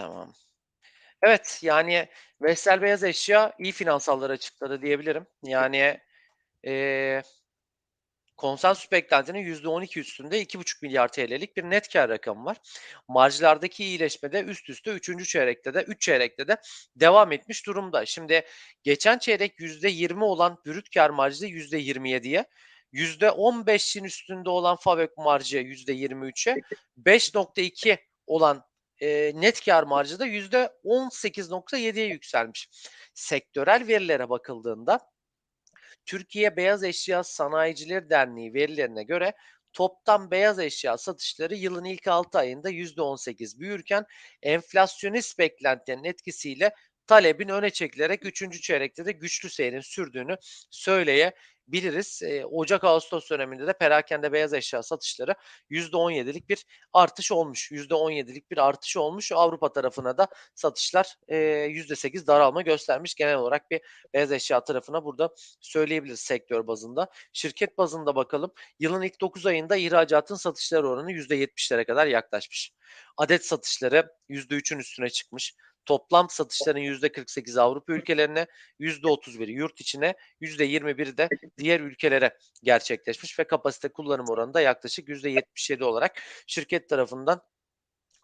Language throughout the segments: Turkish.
Tamam. Evet, yani Vestel Beyaz Eşya iyi finansallar açıkladı diyebilirim. Yani, eee Konsensus beklentinin %12 üstünde $2,5 bir net kâr rakamı var. Marjlardaki iyileşme de üst üste 3. çeyrekte de 3 çeyrekte de devam etmiş durumda. Şimdi geçen çeyrek %20 olan brüt kâr marjı %27'ye, %15'in üstünde olan FAVÖK marjı %23'e, 5.2 olan, eee, net kâr marjı da %18.7'ye yükselmiş. Sektörel verilere bakıldığında Türkiye Beyaz Eşya Sanayicileri Derneği verilerine göre toptan beyaz eşya satışları yılın ilk 6 ayında %18 büyürken enflasyonist beklentilerin etkisiyle talebin öne çekilerek 3. çeyrekte de güçlü seyrin sürdüğünü söyleyebiliriz. Eee, Ocak-Ağustos döneminde de perakende beyaz eşya satışları %17'lik bir artış olmuş. %17'lik bir artış olmuş. Avrupa tarafına da satışlar, eee, %8 daralma göstermiş. Genel olarak bir beyaz eşya tarafına burada söyleyebiliriz sektör bazında. Şirket bazında bakalım. Yılın ilk 9 ayında ihracatın satışlar oranı %70'lere kadar yaklaşmış. Adet satışları %3'ün üstüne çıkmış. Toplam satışların %48'i Avrupa ülkelerine, %31'i yurt içine, %21'i de diğer ülkelere gerçekleşmiş ve kapasite kullanım oranı da yaklaşık %77 olarak şirket tarafından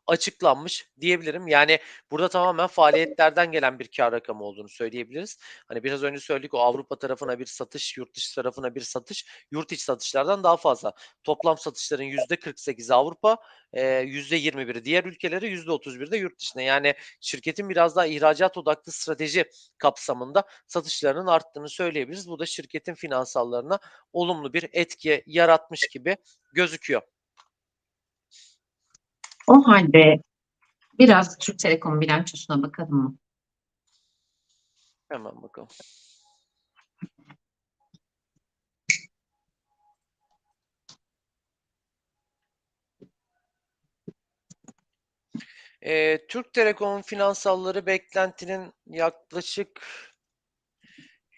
açıklanmış diyebilirim. Yani burada tamamen faaliyetlerden gelen bir kâr rakamı olduğunu söyleyebiliriz. Hani biraz önce söyledik o Avrupa tarafına bir satış, yurt dışı tarafına bir satış, yurt içi satışlardan daha fazla. Toplam satışların %48'i Avrupa, eee, %21'i diğer ülkelere, %31'i de yurt dışına. Yani şirketin biraz daha ihracat odaklı strateji kapsamında satışlarının arttığını söyleyebiliriz. Bu da şirketin finansallarına olumlu bir etki yaratmış gibi gözüküyor. O halde biraz Türk Telekom bilançosuna bakalım mı? Hemen bakalım. Eee, Türk Telekom'un finansalları beklentinin yaklaşık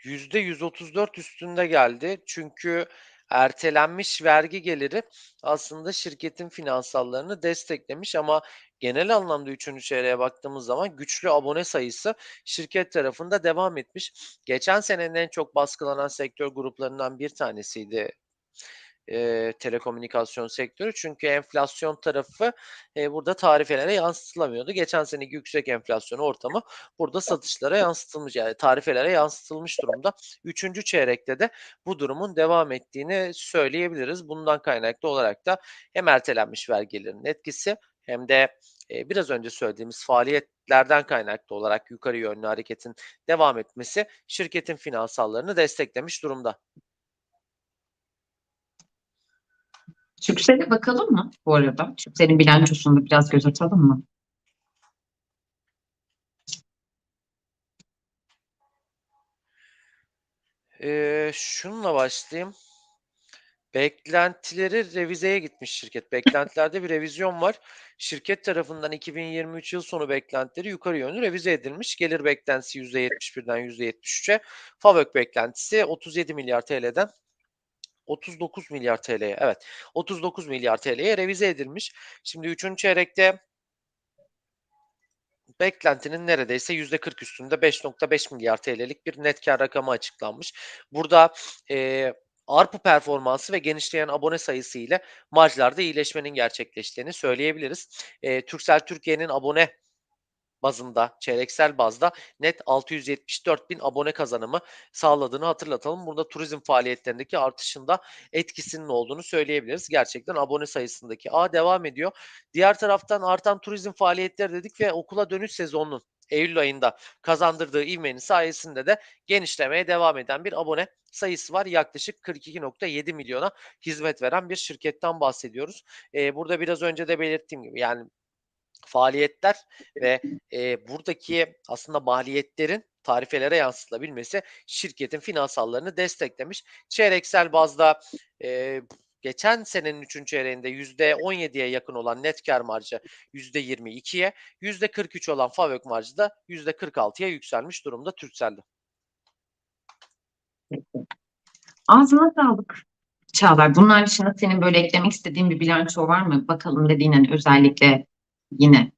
%134 üstünde geldi. Çünkü ertelenmiş vergi geliri aslında şirketin finansallarını desteklemiş ama genel anlamda 3. çeyreğe baktığımız zaman güçlü abone sayısı şirket tarafında devam etmiş. Geçen senenin en çok baskılanan sektör gruplarından bir tanesiydi, eee, telekomünikasyon sektörü. Çünkü enflasyon tarafı, eee, burada tarifelere yansıtılamıyordu. Geçen seneki yüksek enflasyon ortamı burada satışlara yansıtılmış, yani tarifelere yansıtılmış durumda. 3. çeyrekte de bu durumun devam ettiğini söyleyebiliriz. Bundan kaynaklı olarak da hem ertelenmiş vergilerin etkisi hem de, biraz önce söylediğimiz faaliyetlerden kaynaklı olarak yukarı yönlü hareketin devam etmesi şirketin finansallarını desteklemiş durumda. Türkcell'e bakalım mı bu arada? Türkcell'in bilançosunu biraz göz atalım mı? Eee, şununla başlayayım. Beklentileri revizeye gitmiş şirket. Beklentilerde bir revizyon var. Şirket tarafından 2023 yıl sonu beklentileri yukarı yönlü revize edilmiş. Gelir beklentisi %71'den %73'e, FAVÖK beklentisi 37 milyar TL'den 39 milyar TL'ye, evet, 39 milyar TL'ye revize edilmiş. Şimdi 3. çeyrekte beklentinin neredeyse %40 üstünde 5.5 milyar TL'lik bir net kâr rakamı açıklanmış. Burada, eee, ARPU performansı ve genişleyen abone sayısı ile marjlarda iyileşmenin gerçekleştiğini söyleyebiliriz. Eee, Turkcell Türkiye'nin abone bazında, çeyreksel bazda net 674.000 abone kazanımı sağladığını hatırlatalım. Burada turizm faaliyetlerindeki artışın da etkisinin olduğunu söyleyebiliriz. Gerçekten abone sayısındaki ağ devam ediyor. Diğer taraftan artan turizm faaliyetleri dedik ve okula dönüş sezonunun Eylül ayında kazandırdığı ivmenin sayesinde de genişlemeye devam eden bir abone sayısı var. Yaklaşık 42.7 milyona hizmet veren bir şirketten bahsediyoruz. Eee, burada biraz önce de belirttiğim gibi yani faaliyetler ve, eee, buradaki aslında maliyetlerin tarifelere yansıtılabilmesi şirketin finansallarını desteklemiş. Çeyreksel bazda, eee, geçen senenin 3. çeyreğinde %17'ye yakın olan net kâr marjı %22'ye, %43 olan FAVÖK marjı da %46'ya yükselmiş durumda Turkcell'de. Peki. Ağzına sağlık Çağlar. Bunlar dışında senin böyle eklemek istediğin bir bilanço var mı? Bakalım dediğin hani özellikle yine